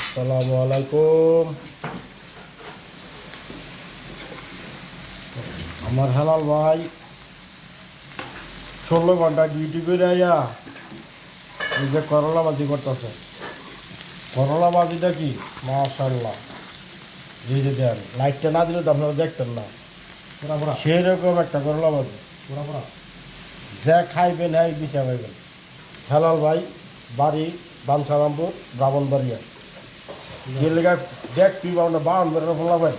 আসসালামু আলাইকুম আমার হালাল ভাই ষোলো ঘণ্টা ডিউটি করে আইয়া এই যে করলা বাজি করতেছে। করলা বাজিটা কি? মাশাল্লাহ এই যে দেন লাইটটা না দিলে তো আপনারা দেখতেন না। সেই রকম একটা করলা বাজি যা খাইবেন হ্যাঁ দিশা পাইবেন হেলাল ভাই বাড়ি, বাঞ্ছারামপুর, ব্রাহ্মণবাড়িয়া। যে লেগা দেখ তুই বা আমরা বাউন বেড়া ফোলা ভাই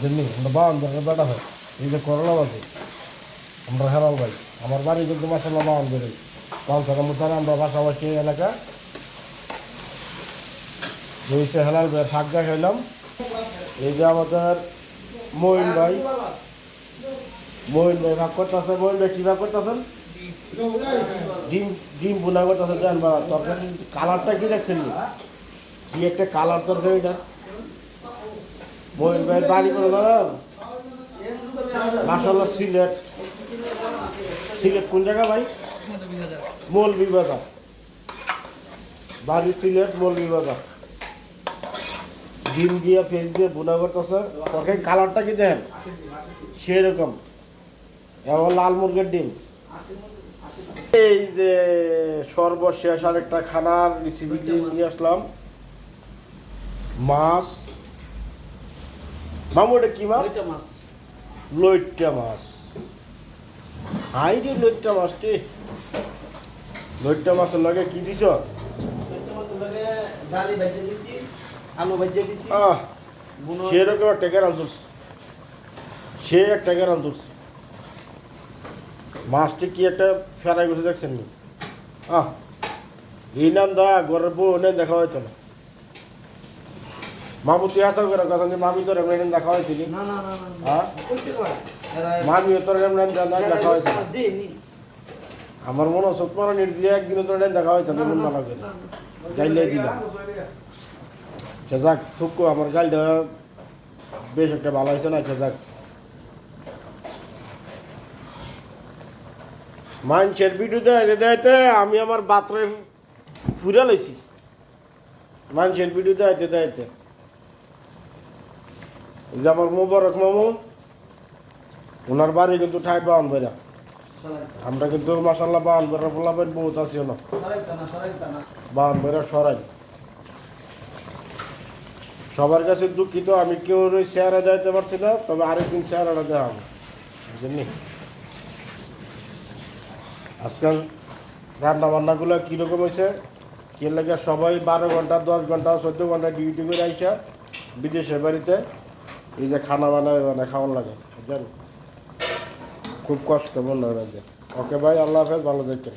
বুঝলি? আমরা বাউন বেড়া হয়। এই যে করলা বাজে। আমরা হেলাল ভাই, আমার বাড়ি কিন্তু মাসাল্লাহ বাউন বেড়ে বাঞ্ছারামপুর থানা আমরা এই এলাকা। সে হেলাল ভাই, থাক যা খাইলাম এই যে আমাদের মহিন ভাই। মহিন ভাই ভাগ করতেছে মহিন ভাই কি ভাগ করতেছেন? ডিম ডিম বোনা করতেছে দেন বা তরকারি। কালারটা কি দেখছেন কি একটা কালার তরকারিটা মহিন ভাই, বাড়ি করে দাঁড়ান সিলেট। সিলেট কোন জায়গা ভাই? মৌলভি বাজার। বাড়ি সিলেট, মৌলভি বাজার। ডিম দিয়ে ফেল দিয়ে বোনা করতেছে। তরকারি কালারটা কি দেখেন? সেরকম। এবার লাল মুরগের ডিম। এই যে সর্বশেষ আরেকটা খানার রেসিপি নিয়ে আসলাম। মাছ। মামু এটা কি মাছ? লইট্টা মাছ। হাই রে লইট্টা মাছটি লইট্টা মাছের লগে কি দিছ? সেরকম একটা তুলছে সে একটা গেরান তুলছে মাছটি কি একটা ফেরাই বসে দেখছেন নি আহ এই নাম দা বউ নেই দেখা হয়তো না মামু তুই এত করে কথা মামি তোর এমনি দেখা হয়েছিলি হ্যাঁ মামি তোর এমনি দেখা হয়েছিল আমার মনে হচ্ছে তোমার নির্দিষ্ট একদিন তোর দেখা হয়েছে না মন লাগে গাইলে দিলাম যাক থুকু আমার গাইলটা বেশ একটা ভালো হয়েছে না যাক মানুষের ভিডিও দেখাইতে দেখাইতে আমি আমার বাতরে ফুরে লাইছি। মানুষের ভিডিও দেখাইতে দেখাইতে এই যে আমার মোবারক মামু ওনার বাড়ি কিন্তু ঠাই বাউন বেড়া আমরা কিন্তু মাসাল্লাহ বাউন বেড়া বলাবেন বহুত আছি না সরাইতা না বাউন বেড়া সরাই। সবার কাছে দুঃখিত, আমি কেউ চেহারা যাইতে পারছি না, তবে আরেকদিন চেহারাটা দেওয়া বুঝলি আজকাল রান্না বান্নাগুলো কীরকম হয়েছে? কে লাগে সবাই বারো ঘণ্টা, দশ ঘণ্টা, চোদ্দ ঘণ্টা ডিউটি করে আইসা বিদেশের বাড়িতে এই যে খানা বানায় বানায় খাওয়ান লাগে, বুঝলেন? খুব কষ্ট মনে হয় ওকে ভাই, আল্লাহ হাফেজ, ভালো দেখেন